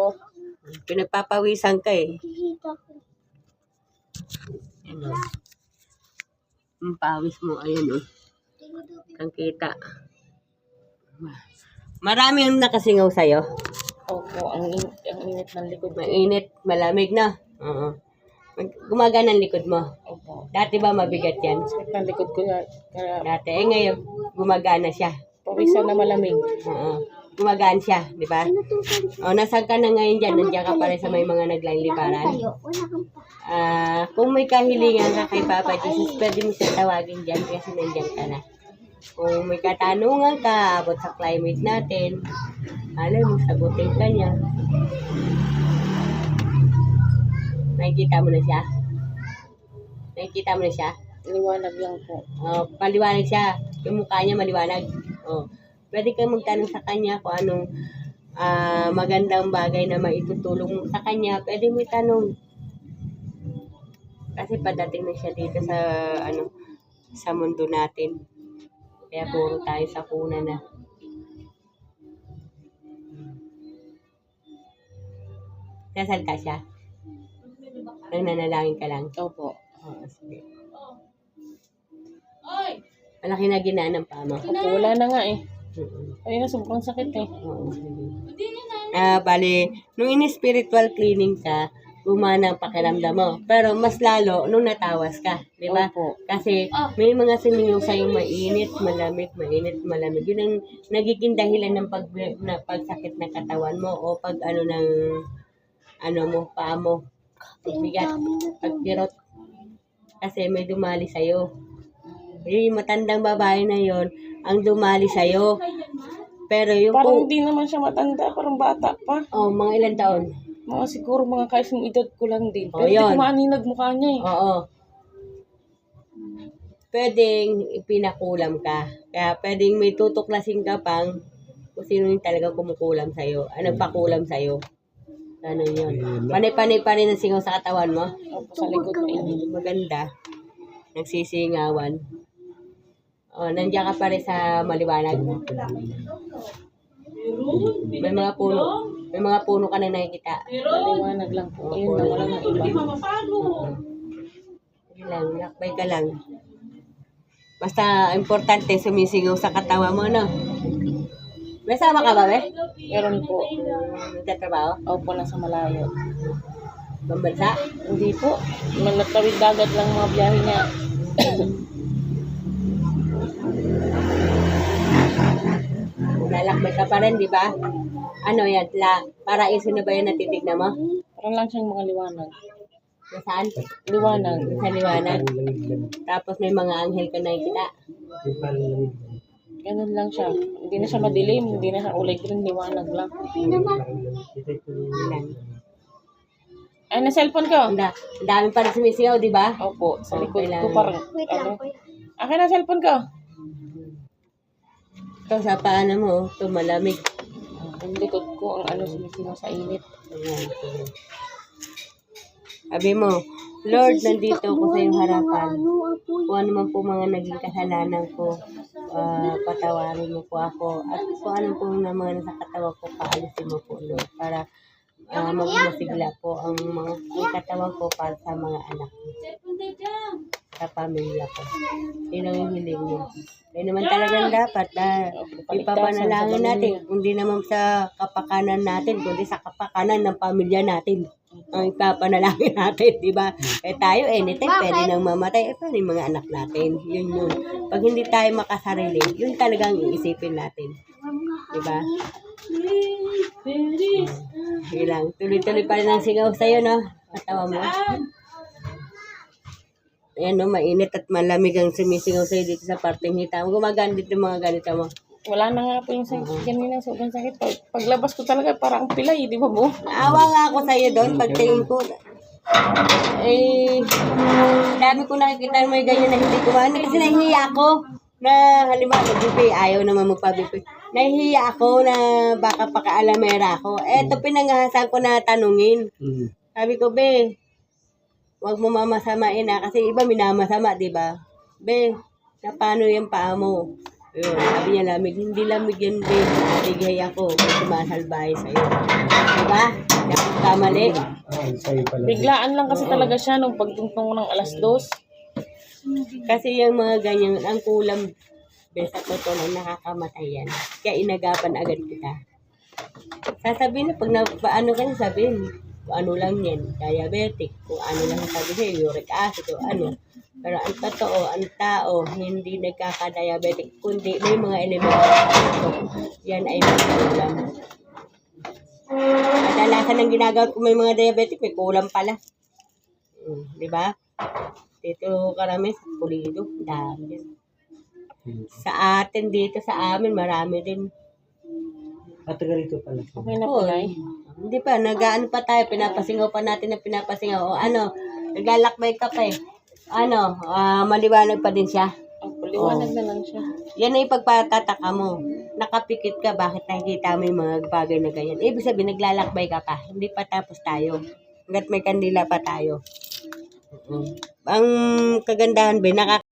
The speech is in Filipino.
Opo. Pinagpapawisan ka eh. Ko. Ano? Ang pawis mo, ayun oh. Kang kita. Marami ang nakasingaw sa'yo. Opo, ang, in- ang init ng likod ko. Mainit, malamig na. Oo. Mag- Gumagana ang likod mo. Opo. Dati ba mabigat yan? Sakit ng likod ko. Kaya Dati. Eh ngayon, gumagana siya. pawisan na malamig. Oo. Gumagaan siya, di ba? O, nasaan ka na ngayon dyan? Nandiyan ka pa rin sa may mga pa. Ah, kung may kahilingan ka kay Papa Jesus, pwede mo siya tawagin dyan kasi nandiyan ka na. Kung may katanungan ka about sa climate natin, alam mo, sagutin ka niya. Nakikita mo na siya? Nakikita mo na siya? Liwanag lang po. Oh, paliwanag siya. Yung mukha niya maliwanag. Oh. Pwede kang magtanong sa kanya kung anong ah, magandang bagay na maitutulong mo sa kanya. Pwede mo itanong. Kasi padating na siya dito sa ano sa mundo natin. Kaya puro tayo sa kuna na. Kasal ka siya? Nang nanalangin ka lang? Opo. Oo, sige. Malaki na ginaan ng paa mo. Opo, wala na nga eh. Mm-mm. Ay na, sobrang sakit eh. Oo. Ah, bali, nung ini-spiritual cleaning ka, gumana ang pakiramdam mo. Pero mas lalo nung natawas ka, di ba? Opo. Kasi may mga sumingaw sa'yo mainit, malamig, mainit, malamig. Yun ang nagiging dahilan ng pag, na, pagsakit ng katawan mo o pag ano ng ano mo, paa mo. Pagbigat, pagkirot. Kasi may dumali sa'yo. Yung matandang babae na yon ang dumali sa'yo. Pero yung Parang kung, hindi naman siya matanda, parang bata pa. oh, mga ilang taon. Mga siguro mga kahit yung edad ko lang din. Oh, Pero hindi yun. ko maaninag mukha niya eh. Oo. Pwedeng ipinakulam ka. Kaya pwedeng may tutuklasin ka pang kung sino yung talaga kumukulam sa'yo. Ah, nagpakulam sa'yo. Ano yun. Panay-panay pa rin ang singaw sa katawan mo. Opo, sa likod ko eh. Maganda. Nagsisingawan. O, nandiyan ka pa rin sa maliwanag. May mga puno. May mga puno ka na nakikita. Maliwanag lang po. Ayun lang, wala nang iba. Yun lang, lakbay ka lang. Basta importante sumisingaw sa katawa mo, no? May sama ka ba, be? Meron po. Nagtatrabaho? Opo, nasa malayo. Bambansa? Hindi po. Manatawid dagat lang mga biyahe niya. Lalakbay ka pa rin, di ba? Ano yan? La, paraiso na ba yan natitignan mo? Parang lang siyang mga liwanag. Nasaan? Liwanag. Sa liwanag. Tapos may mga anghel ka nakikita. Ganun lang siya. Hindi na siya madilim. Hindi na siya kulay green. Liwanag lang. Ay, na cellphone ko. Ang da- ang dami pa rin sumisingaw, di ba? Opo, sa likod Okay ko lang. parang, Wait ano. lang, kuya. Akin na cellphone ko. Ito sa paano mo, ito malamig. Ang likod ko, ang ano, sumisingaw sa init. Ayan. Sabi mo, Lord, nandito ako sa iyong harapan. Kung ano man po mga naging kasalanan ko, ah, patawarin mo po ako. At kung ano po na mga nasa katawan ko, paalisin mo po, Lord. Para uh, magmasigla po ang mga ang katawan ko para sa mga anak ko. Sa pamilya ko. Yun ang hiling mo. Yun naman talagang dapat na ipapanalangin natin. Kundi naman sa kapakanan natin, kundi sa kapakanan ng pamilya natin. Ang ipapanalangin natin, di ba? Eh tayo, anytime, pwede nang mamatay. Eh, yung mga anak natin? Yun yun. Pag hindi tayo makasarili, yun talagang iisipin natin. Di ba? Sige lang. Tuloy-tuloy pa rin ang singaw sa'yo, no? Katawa mo. Ayan, no? Mainit at malamig ang sumisingaw sa'yo dito sa parteng hita mo. Gumagana dito yung mga ganito mo. Wala na nga po yung sakit kanina. Sobrang sakit. Pag, paglabas ko talaga, parang pilay, di ba po? Naawa nga ako sa'yo doon. Pagtingin ko, eh, dami ko nakikita may ganyan na hindi kumain. Kasi nahihiya ako na halimbawa mag-BP, ayaw naman magpa-BP. Nahihiya ako na baka pakaalamera ako. Eto, pinangahasan ko na tanungin. Sabi ko, be, wag mo mamasamain na kasi iba minamasama, di ba? Be, na paano yung paa mo? Ayun, sabi niya lamig, hindi lamig yan, be. Bigay ako, sumasalbahe sa'yo. Di ba? nagkakamali. Ay, sa'yo pala. Biglaan lang kasi talaga siya nung pagtungtong ng alas dos. Kasi yung mga ganyan, ang kulam, besa totoo lang nakakamatay yan. Kaya inagapan agad kita. Sasabihin na, pag na, paano ka na sabihin, kung ano lang yan, diabetic, kung ano lang sabi sa'yo, uric acid, o ano. Pero ang totoo, ang tao, hindi nagkaka-diabetic, kundi may mga elemento. Yan ay may kulam. Kadalasan ng ginagawa ko may mga diabetic, may kulam pala. Mm, di ba? Dito karami sa pulido, dami. Sa atin dito, sa amin, marami din. At taga rito pala. Okay na po, Nay. Hindi pa, nag-ano pa tayo, pinapasingaw pa natin na pinapasingaw. O ano, naglalakbay ka pa eh. Ano, ah, maliwanag pa din siya. Opo, liwanag na lang siya. Yan ay pagpatataka mo. Nakapikit ka, bakit nakikita mo yung mga bagay na ganyan? Ibig sabihin, naglalakbay ka pa. Hindi pa tapos tayo. Hanggat may kandila pa tayo. Mm. Ang kagandahan ba, nakaka